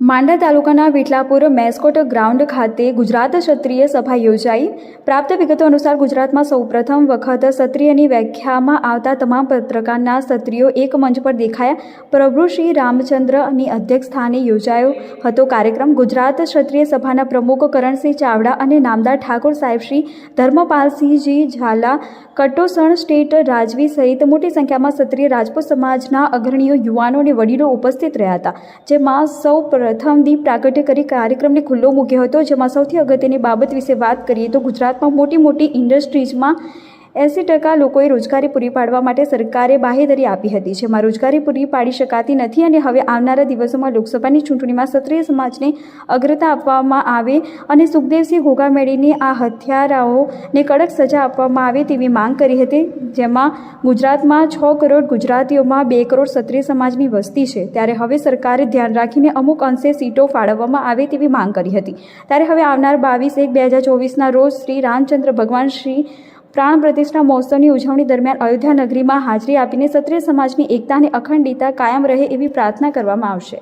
માંડા તાલુકાના Vithalapur mascot ground ખાતે ગુજરાત ક્ષત્રિય સભા યોજાઈ. પ્રાપ્ત વિગતો અનુસાર ગુજરાતમાં સૌપ્રથમ વખત ક્ષત્રિયની વ્યાખ્યામાં આવતા તમામ પત્રકારના ક્ષત્રિયો એક મંચ પર દેખાયા. પ્રભુ શ્રી રામચંદ્રની અધ્યક્ષ સ્થાને યોજાયો હતો કાર્યક્રમ. ગુજરાત ક્ષત્રિય સભાના પ્રમુખ કરણસિંહ ચાવડા અને નામદાર ઠાકોર સાહેબ શ્રી ધર્મપાલસિંહજી ઝાલા, કટોસણ સ્ટેટ રાજવી સહિત મોટી સંખ્યામાં ક્ષત્રિય રાજપૂત સમાજના અગ્રણીઓ, યુવાનો અને વડીલો ઉપસ્થિત રહ્યા હતા, જેમાં સૌ પ્રથમ દીપ પ્રાગટ્ય કરી કાર્યક્રમને ખુલ્લો મૂક્યો હતો, જેમાં સૌથી અગત્યની બાબત વિશે વાત કરીએ તો ગુજરાતમાં મોટી મોટી ઇન્ડસ્ટ્રીઝમાં એંસી ટકા લોકોએ રોજગારી પૂરી પાડવા માટે સરકારે બાહેધરી આપી હતી. જેમાં રોજગારી પૂરી પાડી શકાતી નથી અને હવે આવનારા દિવસોમાં લોકસભાની ચૂંટણીમાં ક્ષત્રિય સમાજને અગ્રતા આપવામાં આવે અને સુખદેવસિંહ ઘોઘામેડીની આ હત્યારાઓને કડક સજા આપવામાં આવે તેવી માંગ કરી હતી. જેમાં ગુજરાતમાં છ કરોડ ગુજરાતીઓમાં બે કરોડ ક્ષત્રિય સમાજની વસ્તી છે. ત્યારે હવે સરકારે ધ્યાન રાખીને અમુક અંશે સીટો ફાળવવામાં આવે તેવી માંગ કરી હતી. ત્યારે હવે આવનાર બાવીસ એક બે હજાર ચોવીસના રોજ શ્રી રામચંદ્ર ભગવાન શ્રી પ્રાણ પ્રતિષ્ઠા મહોત્સવની ઉજવણી દરમિયાન અયોધ્યા નગરીમાં હાજરી આપીને ક્ષત્રિય સમાજની એકતા અને અખંડિતતા કાયમ રહે એવી પ્રાર્થના કરવામાં આવશે.